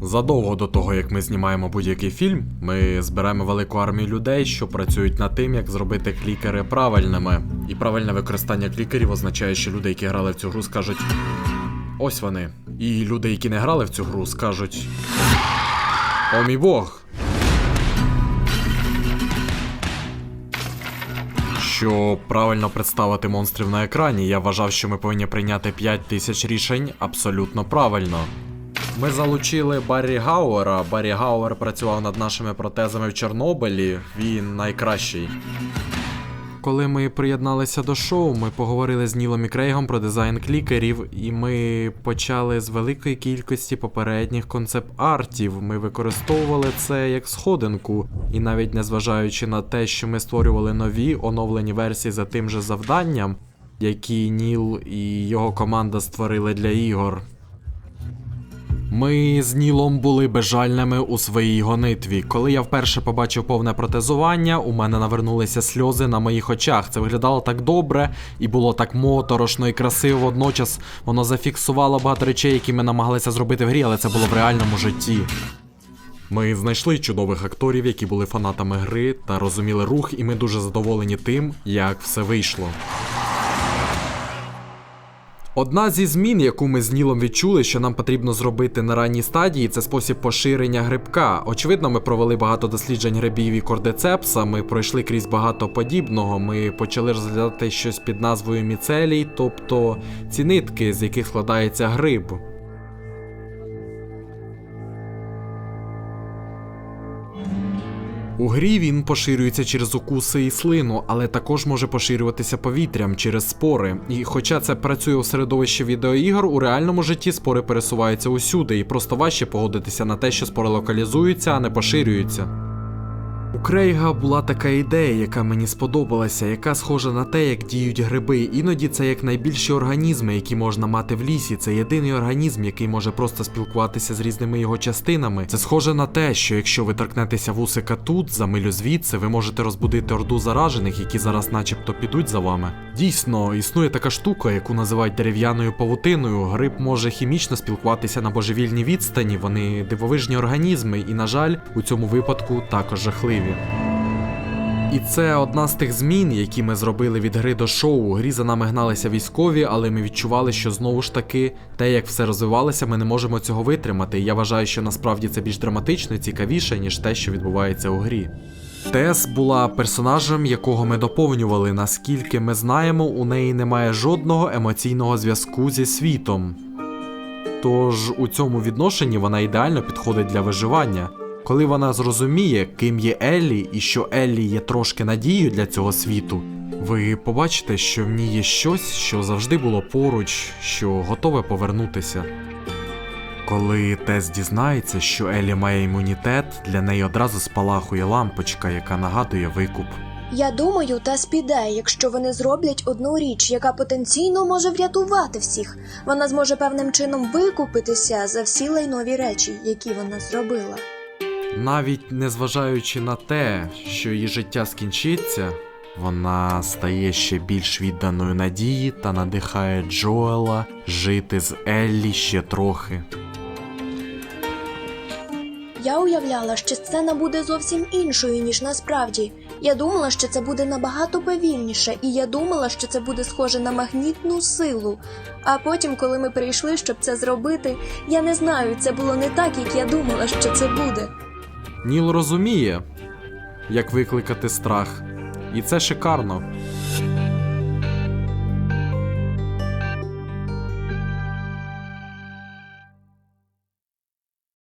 Задовго до того, як ми знімаємо будь-який фільм, ми зберемо велику армію людей, що працюють над тим, як зробити клікери правильними. І правильне використання клікерів означає, що люди, які грали в цю гру, скажуть ось вони. І люди, які не грали в цю гру, скажуть О мій Бог. Щоб правильно представити монстрів на екрані, я вважав, що ми повинні прийняти 5 тисяч рішень абсолютно правильно. Ми залучили Баррі Гауера. Баррі Гауер працював над нашими протезами в Чорнобилі. Він найкращий. Коли ми приєдналися до шоу, ми поговорили з Нілом і Крейгом про дизайн клікерів, і ми почали з великої кількості попередніх концепт-артів. Ми використовували це як сходинку, і навіть незважаючи на те, що ми створювали нові оновлені версії за тим же завданням, які Ніл і його команда створили для ігор. Ми з Нілом були безжальними у своїй гонитві. Коли я вперше побачив повне протезування, у мене навернулися сльози на моїх очах. Це виглядало так добре і було так моторошно і красиво. Водночас воно зафіксувало багато речей, які ми намагалися зробити в грі, але це було в реальному житті. Ми знайшли чудових акторів, які були фанатами гри та розуміли рух, і ми дуже задоволені тим, як все вийшло. Одна зі змін, яку ми з Нілом відчули, що нам потрібно зробити на ранній стадії, це спосіб поширення грибка. Очевидно, ми провели багато досліджень грибів і кордицепса, ми пройшли крізь багато подібного. Ми почали розглядати щось під назвою міцелій, тобто ці нитки, з яких складається гриб. У грі він поширюється через укуси і слину, але також може поширюватися повітрям через спори. І хоча це працює у середовищі відеоігор, у реальному житті спори пересуваються усюди, і просто важче погодитися на те, що спори локалізуються, а не поширюються. У Крейга була така ідея, яка мені сподобалася, яка схожа на те, як діють гриби. Іноді це як найбільші організми, які можна мати в лісі. Це єдиний організм, який може просто спілкуватися з різними його частинами. Це схоже на те, що якщо ви торкнетеся вусика тут, за милю звідси, ви можете розбудити орду заражених, які зараз начебто підуть за вами. Дійсно, існує така штука, яку називають дерев'яною павутиною. Гриб може хімічно спілкуватися на божевільній відстані. Вони дивовижні організми, і, на жаль, у цьому випадку також жахливі. І це одна з тих змін, які ми зробили від гри до шоу. У грі за нами гналися військові, але ми відчували, що знову ж таки те, як все розвивалося, ми не можемо цього витримати. Я вважаю, що насправді це більш драматично і цікавіше, ніж те, що відбувається у грі. Тес була персонажем, якого ми доповнювали. Наскільки ми знаємо, у неї немає жодного емоційного зв'язку зі світом. Тож у цьому відношенні вона ідеально підходить для виживання. Коли вона зрозуміє, ким є Еллі, і що Еллі є трошки надією для цього світу, ви побачите, що в ній є щось, що завжди було поруч, що готове повернутися. Коли Тес дізнається, що Еллі має імунітет, для неї одразу спалахує лампочка, яка нагадує викуп. Я думаю, Тес піде, якщо вони зроблять одну річ, яка потенційно може врятувати всіх. Вона зможе певним чином викупитися за всі лайнові речі, які вона зробила. Навіть незважаючи на те, що її життя скінчиться, вона стає ще більш відданою надії та надихає Джоела жити з Еллі ще трохи. Я уявляла, що сцена буде зовсім іншою, ніж насправді. Я думала, що це буде набагато повільніше, і я думала, що це буде схоже на магнітну силу. А потім, коли ми прийшли, щоб це зробити, я не знаю, це було не так, як я думала, що це буде. Ніл розуміє, як викликати страх, і це шикарно.